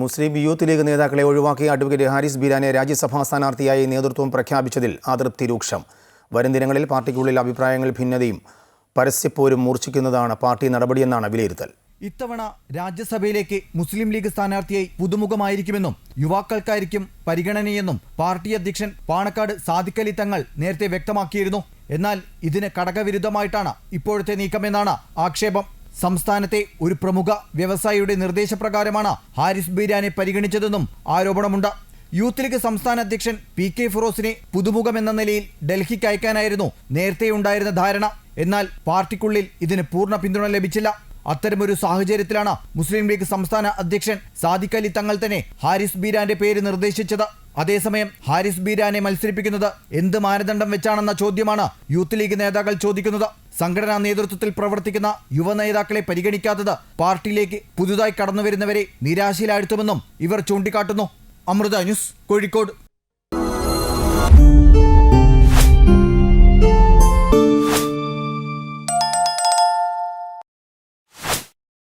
മുസ്ലിം youth league നേതാക്കളെ ഒഴിവാക്കി advocate Haris ബീരാനെ രാജ്യസഭാ സ്ഥാനാർത്ഥിയായി നേതൃത്വം പ്രഖ്യാപിച്ചതിൽ അതൃപ്തി രൂക്ഷം. വരും ദിനങ്ങളിൽ പാർട്ടിക്കുള്ളിൽ അഭിപ്രായങ്ങൾ ഭിന്നതയും പരസ്യപ്പോരും മൂർച്ഛിക്കുന്നതാണ് പാർട്ടി നടപടിയെന്നാണ് വിലയിരുത്തൽ. ഇത്തവണ രാജ്യസഭയിലേക്ക് മുസ്ലിം ലീഗ് സ്ഥാനാർത്ഥിയായി പുതുമുഖമായിരിക്കുമെന്നും യുവാക്കൾക്കായിരിക്കും പരിഗണനയെന്നും പാർട്ടി അധ്യക്ഷൻ പാണക്കാട് സാദിഖലി തങ്ങൾ നേരത്തെ വ്യക്തമാക്കിയിരുന്നു. എന്നാൽ ഇതിന് കടകവിരുദ്ധമായിട്ടാണ് ഇപ്പോഴത്തെ നീക്കമെന്നാണ് ആക്ഷേപം. സംസ്ഥാനത്തെ ഒരു പ്രമുഖ വ്യവസായിയുടെ നിർദ്ദേശപ്രകാരമാണ് ഹാരിസ് ബീരാനെ പരിഗണിച്ചതെന്നും ആരോപണമുണ്ട്. യൂത്ത് ലീഗ് സംസ്ഥാന അധ്യക്ഷൻ പി കെ ഫിറോസിനെ പുതുമുഖമെന്ന നിലയിൽ ഡൽഹിക്ക് അയക്കാനായിരുന്നു നേരത്തെയുണ്ടായിരുന്ന ധാരണ. എന്നാൽ പാർട്ടിക്കുള്ളിൽ ഇതിന് പൂർണ പിന്തുണ ലഭിച്ചില്ല. അത്തരമൊരു സാഹചര്യത്തിലാണ് മുസ്ലിം ലീഗ് സംസ്ഥാന അധ്യക്ഷൻ സാദിഖ് അലി തങ്ങൾ തന്നെ ഹാരിസ് ബീരാന്റെ പേര് നിർദ്ദേശിച്ചത്. അതേസമയം ഹാരിസ് ബീരാനെ മത്സരിപ്പിക്കുന്നത് എന്ത് മാനദണ്ഡം വെച്ചാണെന്ന ചോദ്യമാണ് യൂത്ത് ലീഗ് നേതാക്കൾ ചോദിക്കുന്നത്. സംഘടനാ നേതൃത്വത്തിൽ പ്രവർത്തിക്കുന്ന യുവ നേതാക്കളെ പരിഗണിക്കാത്തത് പാർട്ടിയിലേക്ക് പുതുതായി കടന്നുവരുന്നവരെ നിരാശയിലാഴ്ത്തുമെന്നും ഇവർ ചൂണ്ടിക്കാട്ടുന്നു. അമൃത ന്യൂസ് കോഴിക്കോട്.